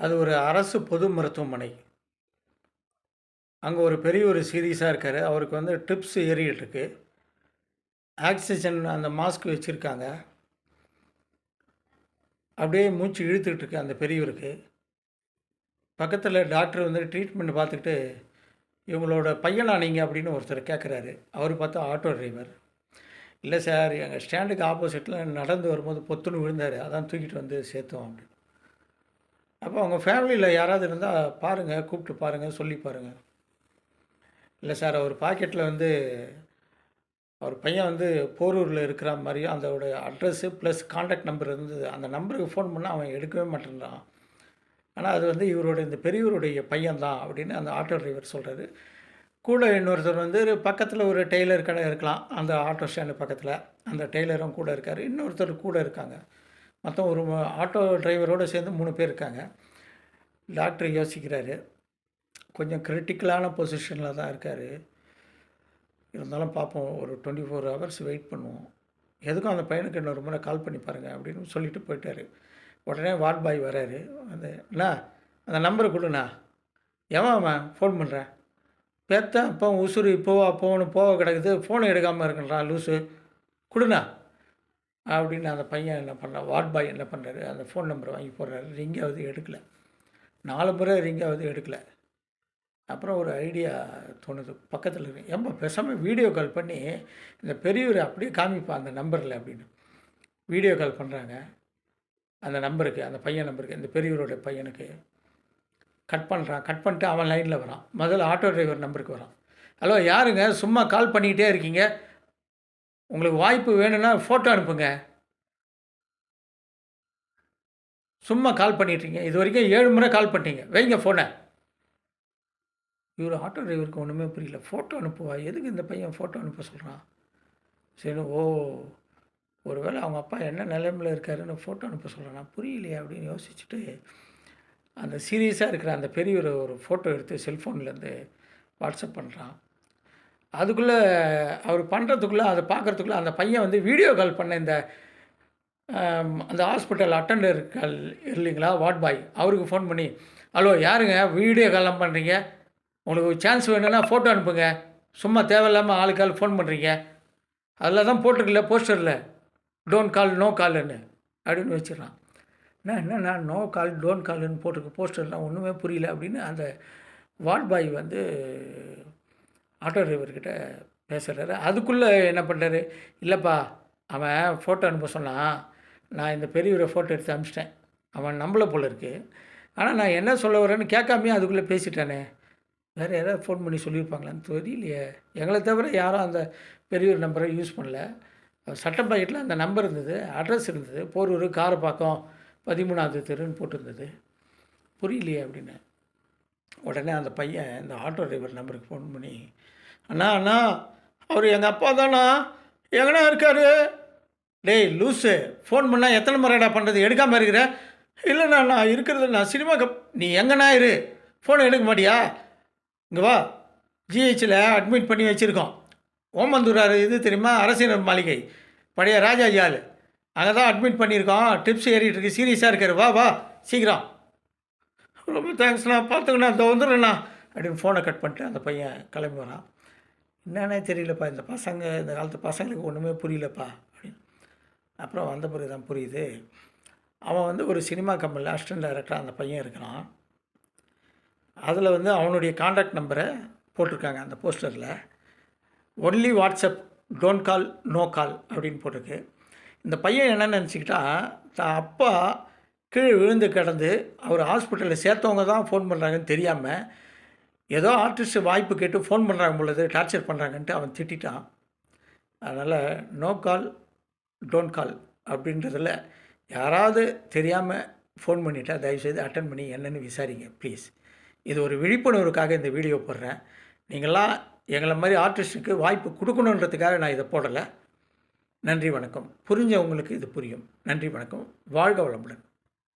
அது ஒரு அரசு பொது மருத்துவமனை. அங்கே ஒரு பெரிய ஒரு சீரியஸாக இருக்கார் அவருக்கு வந்து ட்ரிப்ஸ் ஏறிட்டு இருக்கு. ஆக்ஸிஜன் அந்த மாஸ்க் வச்சுருக்காங்க அப்படியே மூச்சு இழுத்துக்கிட்டு இருக்கு அந்த பெரியவருக்கு. பக்கத்தில் டாக்டர் வந்து ட்ரீட்மெண்ட் பார்த்துக்கிட்டு, "இவங்களோட பையனா நீங்கள் அப்படின்னு ஒருத்தர் கேட்குறாரு. அவர் பார்த்தா ஆட்டோ டிரைவர். இல்லை சார், எங்கள் ஸ்டாண்டுக்கு ஆப்போசிட்டில் நடந்து வரும்போது பொத்துன்னு விழுந்தார் அதான் தூக்கிட்டு வந்து சேர்த்தோம்." அப்படின்னு. அப்போ அவங்க ஃபேமிலியில் யாராவது இருந்தால் பாருங்கள் கூப்பிட்டு பாருங்கள் சொல்லி பாருங்கள் இல்லை சார், அவர் பாக்கெட்டில் வந்து அவர் பையன் வந்து போரூரில் இருக்கிற மாதிரியும் அதோட அட்ரஸ்ஸு ப்ளஸ் காண்டாக்ட் நம்பர் இருந்தது. அந்த நம்பருக்கு ஃபோன் பண்ணால் அவன் எடுக்கவே மாட்டேன்றான். ஆனால் அது வந்து இவரோட இந்த பெரியவருடைய பையன் தான்." அப்படின்னு அந்த ஆட்டோ டிரைவர் சொல்கிறாரு கூட இன்னொருத்தர் வந்து பக்கத்தில் ஒரு டெய்லர் கடை இருக்கலாம். அந்த ஆட்டோ ஸ்டாண்டு பக்கத்தில் அந்த டெய்லரும் கூட இருக்கார் இன்னொருத்தர் கூட இருக்காங்க. மொத்தம் ஒரு ஆட்டோ டிரைவரோடு சேர்ந்து மூணு பேர் இருக்காங்க. டாக்டர் யோசிக்கிறாரு. கொஞ்சம் கிரிட்டிக்கலான பொசிஷனில் தான் இருக்கார் இருந்தாலும் பார்ப்போம். ஒரு 24 ஹவர்ஸ் வெயிட் பண்ணுவோம். எதுக்கும் அந்த பையனுக்கு இன்னொரு முறை கால் பண்ணி பாருங்கள் அப்படின்னு சொல்லிட்டு போயிட்டார் உடனே வார்ட் பாய் வராரு. அந்த "அண்ணா, அந்த நம்பரை கொடுண்ணா "எவன் ஃபோன் பண்ணுறேன் பேத்த அப்போ உசுரு இப்போவா போன்னு போக கிடக்குது. ஃபோனை எடுக்காமல் இருக்கேன்றான் லூஸு கொடுண்ணா அப்படின்னு அந்த பையன் என்ன பண்ணான், வார்ட் பாய் என்ன பண்ணுறாரு அந்த ஃபோன் நம்பரை வாங்கி போடுறாரு. ரிங்காவது எடுக்கல. நாலு முறை ரிங்காவது எடுக்கலை எடுக்கல. அப்புறம் ஒரு ஐடியா தோணுது. பக்கத்தில் இருக்கு. "ஏம்பா பேசாமல் வீடியோ கால் பண்ணி இந்த பெரியவர் அப்படியே காமிப்பான் அந்த நம்பரில் அப்படின்னு. வீடியோ கால் பண்ணுறாங்க அந்த நம்பருக்கு, அந்த பையன் நம்பருக்கு, இந்த பெரியவரோட பையனுக்கு. கட் பண்ணுறான் கட் பண்ணிட்டு அவன் லைனில் வரான். முதல்ல ஆட்டோ டிரைவர் நம்பருக்கு வரான். "ஹலோ யாருங்க? சும்மா கால் பண்ணிக்கிட்டே இருக்கீங்க. உங்களுக்கு வாய்ப்பு வேணும்னா ஃபோட்டோ அனுப்புங்க." "சும்மா கால் பண்ணிட்டு இருக்கீங்க. இதுவரைக்கும் 7 முறை கால் பண்ணிட்டீங்க. வைங்க ஃபோனை இவர் ஆட்டோ டிரைவருக்கு ஒன்றுமே புரியல. "ஃபோட்டோ அனுப்புவா எதுக்கு இந்த பையன் ஃபோட்டோ அனுப்ப சொல்கிறான் சரி, "ஓ! ஒருவேளை அவங்க அப்பா என்ன நிலைமையில இருக்காருன்னு ஃபோட்டோ அனுப்ப சொல்றானா? புரியலையே." அப்படின்னு யோசிச்சுட்டு, அந்த சீரியஸாக இருக்கிற அந்த பெரியவர் ஒரு ஃபோட்டோ எடுத்து செல்ஃபோன்லேருந்து வாட்ஸ்அப் பண்ணுறான் அதுக்குள்ளே அவர் பண்ணுறதுக்குள்ளே அதை பார்க்குறதுக்குள்ளே அந்த பையன் வந்து வீடியோ கால் பண்ண இந்த அந்த ஹாஸ்பிட்டல் அட்டண்டர் கால் இல்லைங்களா? Ward boy. அவருக்கு ஃபோன் பண்ணி, "ஹலோ யாருங்க? வீடியோ கால்லாம் பண்ணுறீங்க உங்களுக்கு சான்ஸ் வேணும்னா ஃபோட்டோ அனுப்புங்க. சும்மா தேவையில்லாமல் ஆளுக்கு ஆள் ஃபோன் பண்ணுறீங்க அதில் தான் போட்டிருக்கல போஸ்டரில் டோன்ட் கால், நோ கால்னு அப்படின்னு வச்சுடுறான். "என்ன என்னண்ணா நோ கால், டோன்ட் கால்னு போட்டிருக்க போஸ்டர்லாம் ஒன்றுமே புரியல." அப்படின்னு அந்த வார்ட் பாய் வந்து ஆட்டோ டிரைவர்கிட்ட பேசுகிறாரு அதுக்குள்ளே என்ன பண்ணுறாரு இல்லைப்பா அவன் ஃபோட்டோ அனுப்ப சொன்னான். நான் இந்த பெரியவரை ஃபோட்டோ எடுத்து அனுப்பிச்சிட்டேன். அவன் நம்மளை போல் இருக்கு. ஆனால் நான் என்ன சொல்ல வரேன்னு கேட்காமையே அதுக்குள்ளே பேசிட்டானே. வேறு யாராவது ஃபோன் பண்ணி சொல்லியிருப்பாங்களான்னு தெரியலையே. எங்களை தவிர யாரும் அந்த பெரியவர் நம்பரை யூஸ் பண்ணல. சட்ட பாக்கெட்டில் அந்த நம்பர் இருந்தது. அட்ரஸ் இருந்தது. போரூர், காரப்பாக்கம் 13வது தெருன்னு போட்டிருந்தது. புரியலையே." அப்படின்னு. உடனே அந்த பையன் இந்த ஆட்டோ டிரைவர் நம்பருக்கு ஃபோன் பண்ணி, "அண்ணா, அண்ணா, அவர் எங்கள் அப்பா தாண்ணா. எங்கன்னா இருக்கார் "டேய் லூசு! ஃபோன் பண்ணால் எத்தனை முறைடா பண்ணுறது எடுக்காமல் இருக்கிற." இல்லைண்ணா நான் இருக்கிறது நான் சினிமா கப்." "நீ எங்கண்ணா இரு. ஃபோனை எடுக்க மாட்டியா? இங்கே வா. ஜிஹெச்சில் அட்மிட் பண்ணி வச்சுருக்கோம் ஓமந்தூரார் இது தெரியுமா? அரசினர் மாளிகை. பழைய ராஜாஜி ஆள் அங்கே தான் அட்மிட் பண்ணியிருக்கோம். டிப்ஸ் ஏறிட்டு இருக்கு. சீரியஸாக இருக்கார் வா, வா சீக்கிரம்." "ரொம்ப தேங்க்ஸ்ண்ணா. பார்த்துங்கண்ணா இந்த வந்துடுறேண்ணா." அப்படின்னு ஃபோனை கட் பண்ணிட்டு அந்த பையன் கிளம்பி வரான். "என்னன்னே தெரியலப்பா. இந்த பசங்க இந்த காலத்து பசங்களுக்கு ஒன்றுமே புரியலப்பா." அப்படின்னு. அப்புறம் வந்த பிறகு தான் புரியுது. அவன் வந்து ஒரு சினிமா கம்பெனியில் அசிஸ்டன்ட் டைரக்டராக அந்த பையன் இருக்கிறான். அதில் வந்து அவனுடைய காண்டாக்ட் நம்பரை போட்டிருக்காங்க அந்த போஸ்டரில் "only WhatsApp. Don't call, no call." அப்படின்னு போட்டிருக்கு. இந்த பையன் என்ன நினச்சிக்கிட்டா தான் அப்பா கீழே விழுந்து கிடந்து அவர் ஹாஸ்பிட்டலில் சேர்த்தவங்க தான் ஃபோன் பண்ணுறாங்கன்னு தெரியாமல் ஏதோ ஆர்டிஸ்ட்டு வாய்ப்பு கேட்டு ஃபோன் பண்ணுறாங்க பொழுது டார்ச்சர் பண்ணுறாங்கன்ட்டு அவன் திட்டிட்டான். அதனால் நோ கால், டோன்ட் கால் அப்படின்றதில் யாராவது தெரியாமல் ஃபோன் பண்ணிட்டா தயவுசெய்து அட்டன் பண்ணி என்னன்னு விசாரிங்க ப்ளீஸ். இது ஒரு விழிப்புணர்வுக்காக இந்த வீடியோ போடுறேன். நீங்களாம் எங்களை மாதிரி ஆர்டிஸ்ட்டுக்கு வாய்ப்பு கொடுக்கணுன்றதுக்காக நான் இதை போடலை நன்றி, வணக்கம். புரிஞ்சவங்களுக்கு இது புரியும். நன்றி, வணக்கம். வாழ்க வளமுடன்.